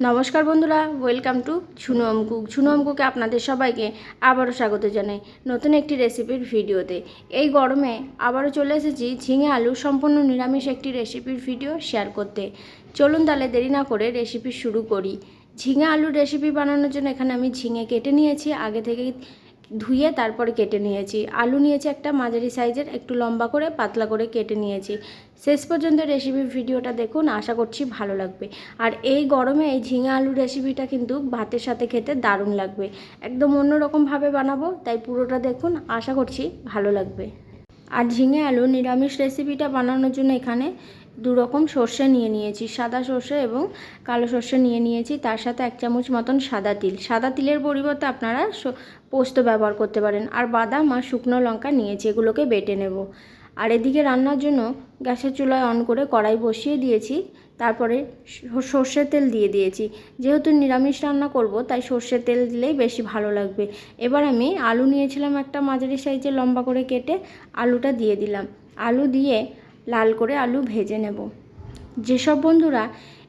নমস্কার বন্ধুরা welcome to Jhunu অমকুক ঝুনু অমকুকে আপনাদের সবাইকে আবারও স্বাগত জানাই নতুন একটি রেসিপির ভিডিওতে। এই গরমে আবারও চলে এসেছি ঝিঙে আলু সম্পূর্ণ নিরামিষ একটি রেসিপির ভিডিও শেয়ার করতে। চলুন তাহলে দেরি না করে রেসিপি শুরু করি। ঝিঙে আলুর রেসিপি বানানোর জন্য এখানে আমি ঝিঙে কেটে নিয়েছি। আগে থেকে ধুয়ে তারপরে কেটে নিয়েছি। আলু নিয়েছি একটা, মাঝারি সাইজের, একটু লম্বা করে, পাতলা করে কেটে নিয়েছি। শেষ পর্যন্ত রেসিপির ভিডিওটা দেখুন, আশা করছি ভালো লাগবে। আর এই গরমে এই ঝিঙে আলুর রেসিপিটা কিন্তু ভাতের সাথে খেতে দারুণ লাগবে। একদম অন্যরকমভাবে বানাবো, তাই পুরোটা দেখুন, আশা করছি ভালো লাগবে। আর ঝিঙে আলু নিরামিষ রেসিপিটা বানানোর জন্য এখানে দু রকম সর্ষে নিয়ে নিয়েছি, সাদা সর্ষে এবং কালো সর্ষে নিয়ে নিয়েছি, তার সাথে এক চামচ মতন সাদা তিল। সাদা তিলের পরিবর্তে আপনারা পোস্ত ব্যবহার করতে পারেন। আর বাদাম আর শুকনো লঙ্কা নিয়েছি, এগুলোকে বেটে নেব। আর এদিকে রান্নার জন্য গ্যাসের চুলায় অন করে কড়াই বসিয়ে দিয়েছি, তারপরে সর্ষের তেল দিয়ে দিয়েছি। যেহেতু নিরামিষ রান্না করব, তাই সর্ষের তেল দিলেই বেশি ভালো লাগবে। এবার আমি আলু নিয়েছিলাম একটা মাঝারি সাইজে লম্বা করে কেটে আলুটা দিয়ে দিলাম। আলু দিয়ে লাল করে আলু ভেজে নেব। যেসব বন্ধুরা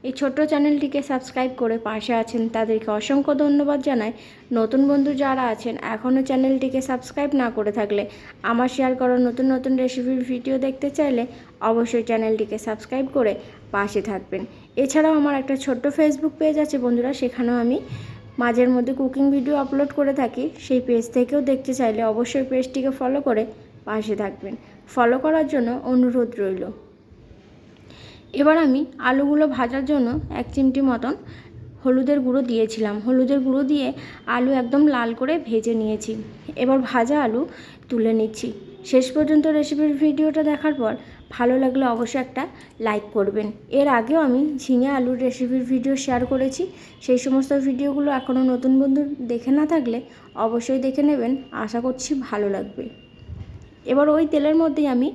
এই ছোট্ট চ্যানেলটিকে সাবস্ক্রাইব করে পাশে আছেন, তাদেরকে অসংখ্য ধন্যবাদ জানাই। নতুন বন্ধু যারা আছেন, এখনও চ্যানেলটিকে সাবস্ক্রাইব না করে থাকলে, আমার শেয়ার করা নতুন নতুন রেসিপির ভিডিও দেখতে চাইলে অবশ্যই চ্যানেলটিকে সাবস্ক্রাইব করে পাশে থাকবেন। এছাড়াও আমার একটা ছোট্ট ফেসবুক পেজ আছে বন্ধুরা, সেখানেও আমি মাঝের মধ্যে কুকিং ভিডিও আপলোড করে থাকি। সেই পেজ থেকেও দেখতে চাইলে অবশ্যই পেজটিকে ফলো করে পাশে থাকবেন। ফলো করার জন্য অনুরোধ রইল। এবার আমি আলুগুলো ভাজার জন্য এক চিমটি মতন হলুদের গুঁড়ো দিয়েছিলাম। হলুদের গুঁড়ো দিয়ে আলু একদম লাল করে ভেজে নিয়েছি। এবার ভাজা আলু তুলে নিচ্ছি। শেষ পর্যন্ত রেসিপির ভিডিওটা দেখার পর ভালো লাগলে অবশ্যই একটা লাইক করবেন। এর আগেও আমি ঝিঙে আলুর রেসিপির ভিডিও শেয়ার করেছি। সেই সমস্ত ভিডিওগুলো এখনও নতুন বন্ধু দেখে না থাকলে অবশ্যই দেখে নেবেন। আশা করছি ভালো লাগবে। এবার ওই তেলের মধ্যেই আমি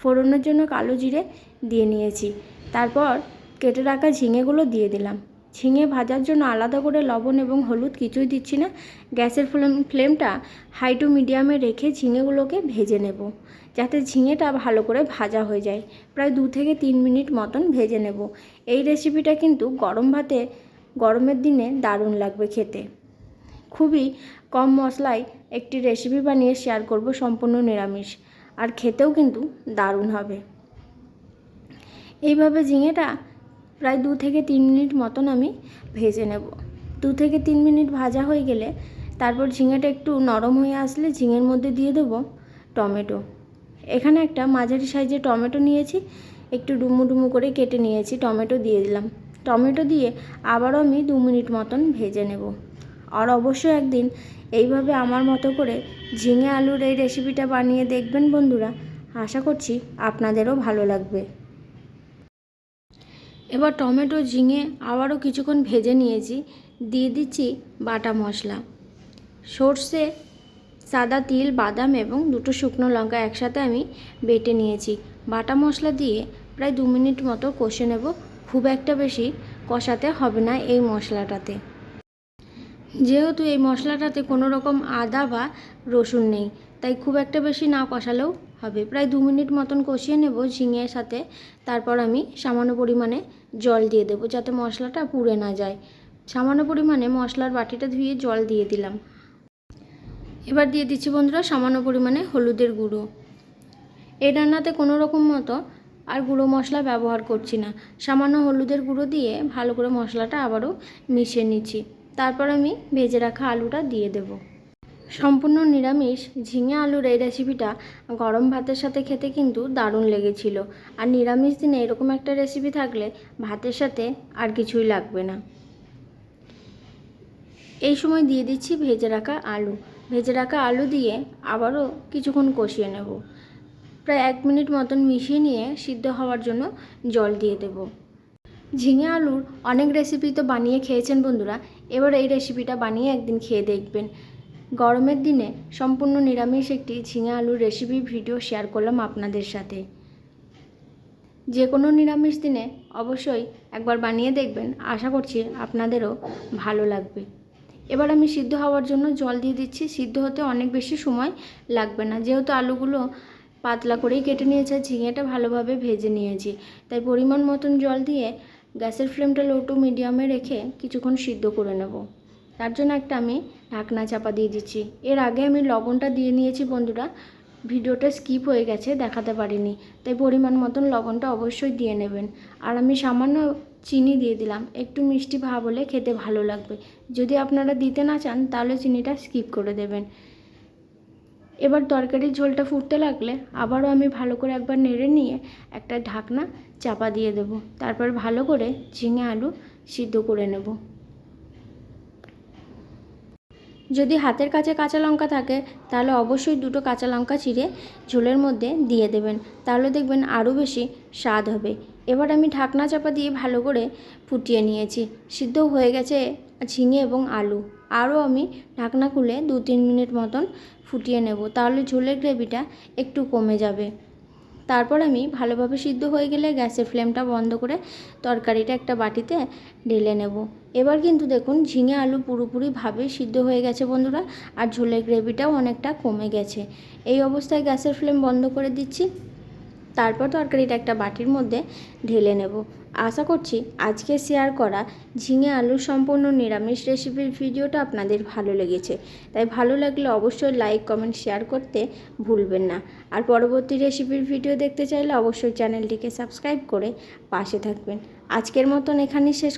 ফোড়নের জন্য কালো জিরে দিয়ে নিয়েছি। তারপর কেটে রাখা ঝিঙেগুলো দিয়ে দিলাম। ঝিঙে ভাজার জন্য আলাদা করে লবণ এবং হলুদ কিছুই দিচ্ছি না। গ্যাসের ফ্লেম, ফ্লেমটা হাই টু মিডিয়ামে রেখে ঝিঙেগুলোকে ভেজে নেব, যাতে ঝিঙেটা ভালো করে ভাজা হয়ে যায়। প্রায় দু থেকে তিন মিনিট মতন ভেজে নেব। এই রেসিপিটা কিন্তু গরম ভাতে, গরমের দিনে দারুণ লাগবে খেতে। খুবই কম মশলায় একটি রেসিপি বানিয়ে শেয়ার করব সম্পূর্ণ নিরামিষ। আর খেতেও কিন্তু দারুণ হবে। এইভাবে ঝিঙেটা প্রায় দু থেকে তিন মিনিট মতন আমি ভেজে নেব। দু থেকে তিন মিনিট ভাজা হয়ে গেলে তারপর ঝিঙেটা একটু নরম হয়ে আসলে ঝিঙের মধ্যে দিয়ে দেবো টমেটো। এখানে একটা মাঝারি সাইজে টমেটো নিয়েছি, একটু ডুমু ডুমু করে কেটে নিয়েছি, টমেটো দিয়ে দিলাম। টমেটো দিয়ে আবারও আমি দু মিনিট মতন ভেজে নেব। আর অবশ্যই একদিন এইভাবে আমার মতো করে ঝিঙে আলুর এই রেসিপিটা বানিয়ে দেখবেন বন্ধুরা। আশা করছি আপনাদেরও ভালো লাগবে। এবার টমেটো, ঝিঙে আবারও কিছুক্ষণ ভেজে নিয়েছি। দিয়ে দিচ্ছি বাটা মশলা। সর্ষে, সাদা তিল, বাদাম এবং দুটো শুকনো লঙ্কা একসাথে আমি বেটে নিয়েছি। বাটা মশলা দিয়ে প্রায় দু মিনিট মতো কষে নেব। খুব একটা বেশি কষাতে হবে না এই মশলাটাতে। যেহেতু এই মশলাটাতে কোনো রকম আদা বা রসুন নেই, তাই খুব একটা বেশি না কষালেও হবে। প্রায় দু মিনিট মতন কষিয়ে নেব ঝিঙের সাথে। তারপর আমি সামান্য পরিমাণে জল দিয়ে দেবো যাতে মশলাটা পুড়ে না যায়। সামান্য পরিমাণে মশলার বাটিটা ধুয়ে জল দিয়ে দিলাম। এবার দিয়ে দিচ্ছি বন্ধুরা সামান্য পরিমাণে হলুদের গুঁড়ো। এই রান্নাতে কোনো রকম মতো আর গুঁড়ো মশলা ব্যবহার করছি না। সামান্য হলুদের গুঁড়ো দিয়ে ভালো করে মশলাটা আবারও মিশিয়ে নিচ্ছি। তারপর আমি ভেজে রাখা আলুটা দিয়ে দেব। সম্পূর্ণ নিরামিষ, ঝিঙে আলুর এই রেসিপিটা গরম ভাতের সাথে খেতে কিন্তু দারুণ লেগেছিল। আর নিরামিষ দিনে এরকম একটা রেসিপি থাকলে ভাতের সাথে আর কিছুই লাগবে না। এই সময় দিয়ে দিচ্ছি ভেজে রাখা আলু। ভেজে রাখা আলু দিয়ে আবারও কিছুক্ষণ কষিয়ে নেব। প্রায় এক মিনিট মতন মিশিয়ে নিয়ে সিদ্ধ হওয়ার জন্য জল দিয়ে দেব। ঝিঙে আলুর অনেক রেসিপি তো বানিয়ে খেয়েছেন বন্ধুরা। এবার এই রেসিপিটা বানিয়ে একদিন খেয়ে দেখবেন। গরমের দিনে সম্পূর্ণ নিরামিষ একটি ঝিঙে আলুর রেসিপি ভিডিও শেয়ার করলাম আপনাদের সাথে। যে কোনো নিরামিষ দিনে অবশ্যই একবার বানিয়ে দেখবেন। আশা করছি আপনাদেরও ভালো লাগবে। এবার আমি সিদ্ধ হওয়ার জন্য জল দিয়ে দিচ্ছি। সিদ্ধ হতে অনেক বেশি সময় লাগবে না। যেহেতু আলুগুলো পাতলা করেই কেটে নিয়েছে, ঝিঙেটা ভালোভাবে ভেজে নিয়েছি। তাই পরিমাণ মতন জল দিয়ে গ্যাসের ফ্লেমটা লো টু মিডিয়ামে রেখে কিছুক্ষণ সিদ্ধ করে নেব। তার জন্য একটা আমি ঢাকনা চাপা দিয়ে দিচ্ছি। এর আগে আমি লবণটা দিয়ে নিয়েছি, বন্ধুরা। ভিডিওটা স্কিপ হয়ে গেছে, দেখাতে পারিনি। তাই পরিমাণ মতন লবণটা অবশ্যই দিয়ে নেবেন। আর আমি সামান্য চিনি দিয়ে দিলাম। একটু মিষ্টি ভাব হলে খেতে ভালো লাগবে। যদি আপনারা দিতে না চান, তাহলে চিনিটা স্কিপ করে দেবেন। এবার তরকারির ঝোলটা ফুটতে লাগলে আবারও আমি ভালো করে একবার নেড়ে নিয়ে একটা ঢাকনা চাপা দিয়ে দেব। তারপর ভালো করে ঝিঙে আলু সিদ্ধ করে নেব। যদি হাতের কাছে কাঁচা লঙ্কা থাকে, তাহলে অবশ্যই দুটো কাঁচা লঙ্কা চিড়ে ঝোলের মধ্যে দিয়ে দেবেন। তাহলে দেখবেন আরও বেশি স্বাদ হবে। এবার আমি ঢাকনা চাপা দিয়ে ভালো করে ফুটিয়ে নিয়েছি। সিদ্ধ হয়ে গেছে ঝিঙে এবং আলু। আরও আমি ঢাকনা খুলে দু তিন মিনিট মতন ফুটিয়ে নেব। তাহলে ঝোলের গ্রেভিটা একটু কমে যাবে। তারপর আমি ভালোভাবে সিদ্ধ হয়ে গেলে গ্যাসের ফ্লেমটা বন্ধ করে তরকারিটা একটা বাটিতে ঢেলে নেব। এবার কিন্তু দেখুন ঝিঙে আলু পুরোপুরিভাবে সিদ্ধ হয়ে গেছে বন্ধুরা, আর ঝোলের গ্রেভিটাও অনেকটা কমে গেছে। এই অবস্থায় গ্যাসের ফ্লেম বন্ধ করে দিচ্ছি। তারপর তরকারিটা একটা বাটির মধ্যে ঢেলে নেব। আশা করছি আজকে শেয়ার করা ঝিঙে আলুর সম্পূর্ণ নিরামিষ রেসিপির ভিডিওটা আপনাদের ভালো লেগেছে। তাই ভালো লাগলে অবশ্যই লাইক কমেন্ট শেয়ার করতে ভুলবেন না। আর পরবর্তী রেসিপির ভিডিও দেখতে চাইলে অবশ্যই চ্যানেলটিকে সাবস্ক্রাইব করে পাশে থাকবেন। আজকের মতন এখানেই শেষ